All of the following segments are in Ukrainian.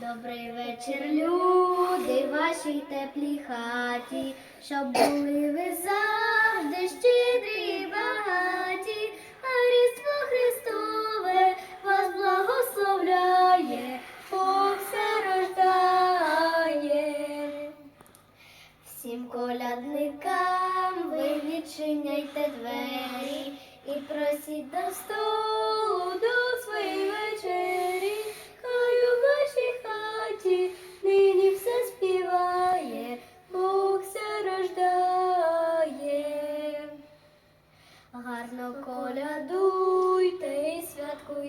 Добрий вечір, люди, вашій теплій хаті, щоб були ви завжди щедрі і багаті, а Різдво Христове вас благословляє, Бог все рождає. Всім колядникам ви відчиняйте двері і просіть до столу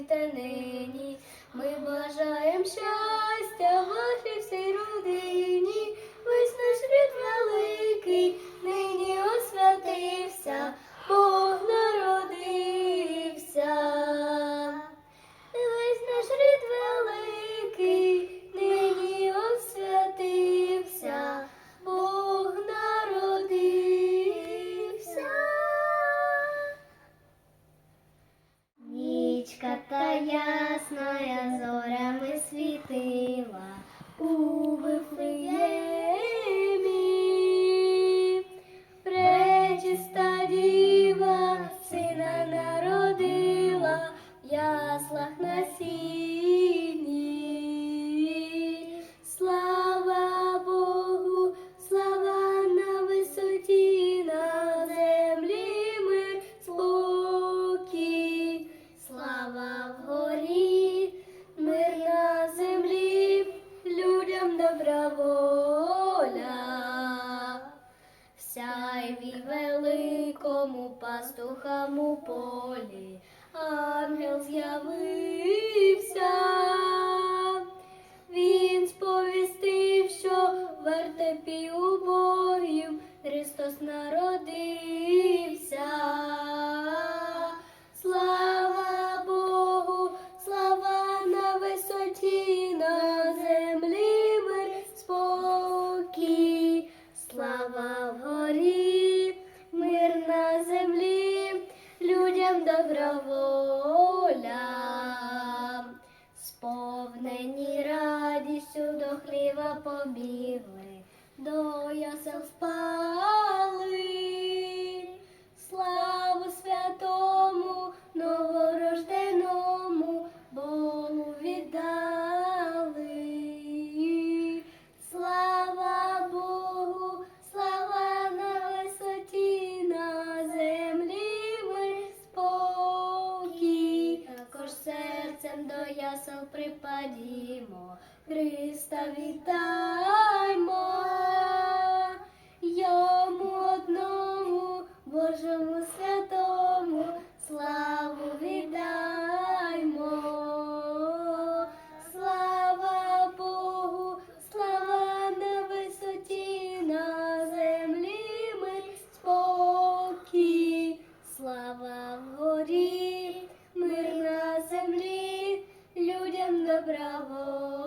святкуйте нині. Ми бажаємо щастя зорями світила у Вифлеємі. Пречиста діва сина народила в яслах на воля. Сяйві великому пастухам полі ангел з'явився. Воля. Сповнені радістю до хліва побігли, до ясел впали. Припадімо, Христа вітаймо. Йому одному, Божому bravo.